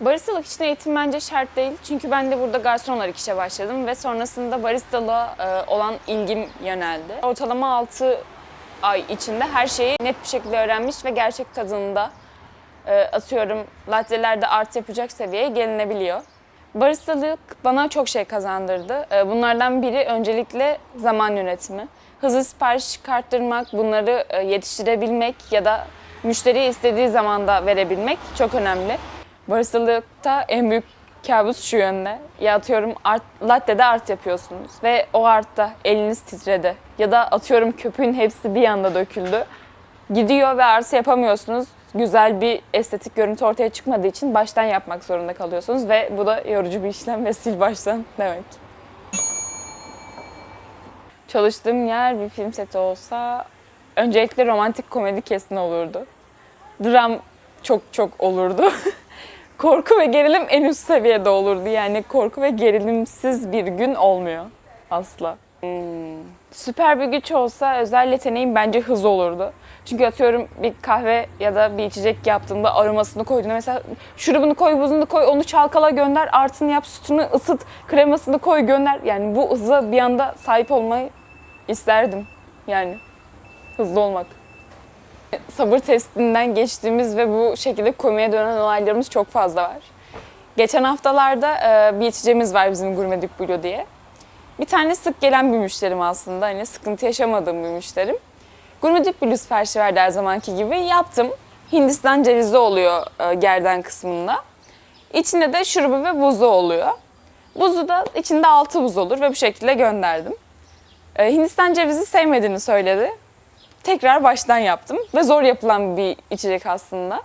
Baristalık için eğitim bence şart değil. Çünkü ben de burada garson işe başladım ve sonrasında baristalığa e, olan ilgim yöneldi. Ortalama 6 ay içinde her şeyi net bir şekilde öğrenmiş ve gerçek tadında e, atıyorum lattelerde art yapacak seviyeye gelinebiliyor. Baristalık bana çok şey kazandırdı. E, Bunlardan biri öncelikle zaman yönetimi. Hızlı sipariş çıkarttırmak, bunları e, yetiştirebilmek ya da müşteri istediği zamanda verebilmek çok önemli. Baristalıkta en büyük kabus şu yönde. Ya atıyorum art, latte'de art yapıyorsunuz ve o artta eliniz titredi. Ya da atıyorum köpüğün hepsi bir anda döküldü. Gidiyor ve arsa yapamıyorsunuz. Güzel bir estetik görüntü ortaya çıkmadığı için baştan yapmak zorunda kalıyorsunuz ve bu da yorucu bir işlem ve sil baştan demek. Çalıştığım yer bir film seti olsa öncelikle romantik komedi kesin olurdu. Dram çok çok olurdu. korku ve gerilim en üst seviyede olurdu. Yani korku ve gerilimsiz bir gün olmuyor asla. Süper bir güç olsa özel yeteneğim bence hız olurdu. Çünkü atıyorum bir kahve ya da bir içecek yaptığımda aromasını koyduğunda mesela şurubunu koy, buzunu koy, onu çalkala gönder, artını yap, sütünü ısıt, kremasını koy gönder. Yani bu hıza bir anda sahip olmayı isterdim. Yani hızlı olmak. Sabır testinden geçtiğimiz ve bu şekilde komiye dönen olaylarımız çok fazla var. Geçen haftalarda bir içeceğimiz var bizim Gurme Blue diye. Bir tane sık gelen bir müşterim aslında. Hani sıkıntı yaşamadığım bir müşterim. Gurme Dip siparişi verdi her zamanki gibi. Yaptım. Hindistan cevizi oluyor e, gerden kısmında. İçinde de şurubu ve buzu oluyor. Buzu da içinde altı buz olur ve bu şekilde gönderdim. E, Hindistan cevizi sevmediğini söyledi. Tekrar baştan yaptım ve zor yapılan bir içecek aslında.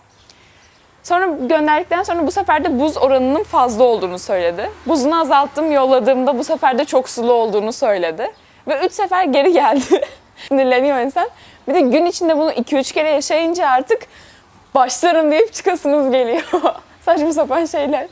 Sonra gönderdikten sonra bu sefer de buz oranının fazla olduğunu söyledi. Buzunu azalttım, yolladığımda bu sefer de çok sulu olduğunu söyledi. Ve üç sefer geri geldi. Sinirleniyor insan. Bir de gün içinde bunu 2-3 kere yaşayınca artık başlarım deyip çıkasınız geliyor. Saçma sapan şeyler.